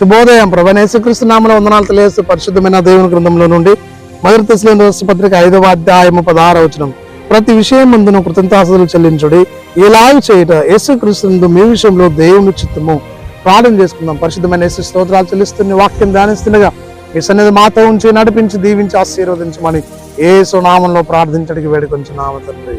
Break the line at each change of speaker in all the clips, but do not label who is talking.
శుభోదయం ప్రభనేశ్వకృష్ణ నామలో వందనాలు తెలియజేస్తూ పరిశుద్ధమైన దేవుని గ్రంథంలో నుండి మొదటి తెశలోని పత్రిక ఐదవ అధ్యాయము పదహార వచనం. ప్రతి విషయం ముందును కృతంతాసులు చెల్లించుడి. ఇలాగ చేయట యేసుక్రీస్తు మీ విషయంలో దేవుని చిత్తము. ప్రార్థన చేసుకుందాం. పరిశుద్ధమైన యేసు స్తోత్రాలు చెల్లిస్తున్న వాక్యం ధ్యానిస్తుండగా మీ సన్నిధి మాతో ఉంచి నడిపించి దీవించి ఆశీర్వదించమని ఏసు నామంలో ప్రార్థించడానికి వేడుకొంచు నామ తండ్రి.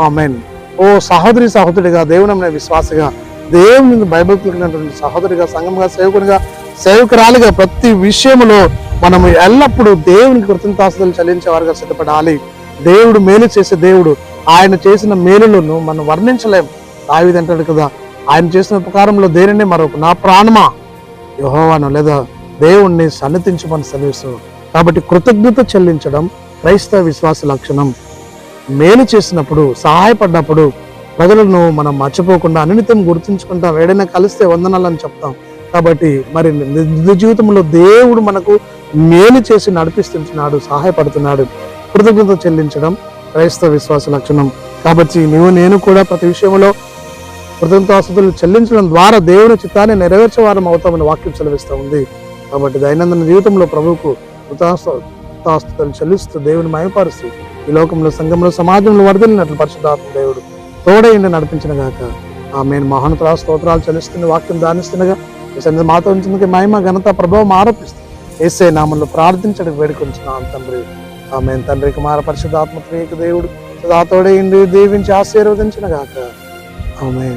ఆమెన్. ఓ సహోదరి సహోదరుడిగా దేవుని విశ్వాసగా దేవుని బైబిల్ కలిగినటువంటి సహోదరిగా సంఘంగా సేవకునిగా సేవకురాలుగా ప్రతి విషయములో మనం ఎల్లప్పుడూ దేవునికి కృతజ్ఞతాస్తులు చెల్లించే వారుగా సిద్ధపడాలి. దేవుడు మేలు చేసే దేవుడు ఆయన చేసిన మేలులను మనం వర్ణించలేం దావిది అంటాడు కదా ఆయన చేసిన ఉపకారంలో దేనిని? మరొక నా ప్రాణమా? యహోవాను లేదా దేవుణ్ణి సన్నతించమని సెలవిస్తూ కాబట్టి కృతజ్ఞత చెల్లించడం క్రైస్తవ విశ్వాస లక్షణం. మేలు చేసినప్పుడు సహాయపడ్డప్పుడు ప్రజలను మనం మర్చిపోకుండా అనినితం గుర్తుంచుకుంటాం ఏడైనా కలిస్తే వందనాలని చెప్తాం. కాబట్టి మరి నిజ జీవితంలో దేవుడు మనకు మేలు చేసి నడిపిస్తున్నాడు సహాయపడుతున్నాడు కృతజ్ఞత చెల్లించడం క్రైస్తవ విశ్వాస లక్షణం. కాబట్టి నువ్వు నేను కూడా ప్రతి విషయంలో కృతజ్ఞతాస్తులు చెల్లించడం ద్వారా దేవుని చిత్తాన్ని నెరవేర్చేవారం అవుతామని వాక్యం సెలవిస్తూ ఉంది. కాబట్టి దైనందిన జీవితంలో ప్రభువుకు కృతాస్తుతులు చెల్లిస్తూ దేవుని మయపరుస్తూ ఈ లోకంలో సంఘంలో సమాజంలో వరదలినట్లు పరిశుద్ధాత్మ దేవుడు తోడైండి నడిపించిన గాక. ఆమె మహానుతరా స్తోత్రాలు చెల్లిస్తున్న వాక్యం దానిస్తుండగా ఈ మాతో ఉంచుందుకు మహిమ ఘనత ప్రభావం ఆరోపిస్తుంది. ఏసే నామంలో ప్రార్థించడం వేడుకొంచున్నాం తండ్రి. ఆమె తండ్రి కుమార పరిశుద్ధాత్మ త్రియక దేవుడు దాతోడే ఇండి దీవించి ఆశీర్వదించిన గాక ఆమె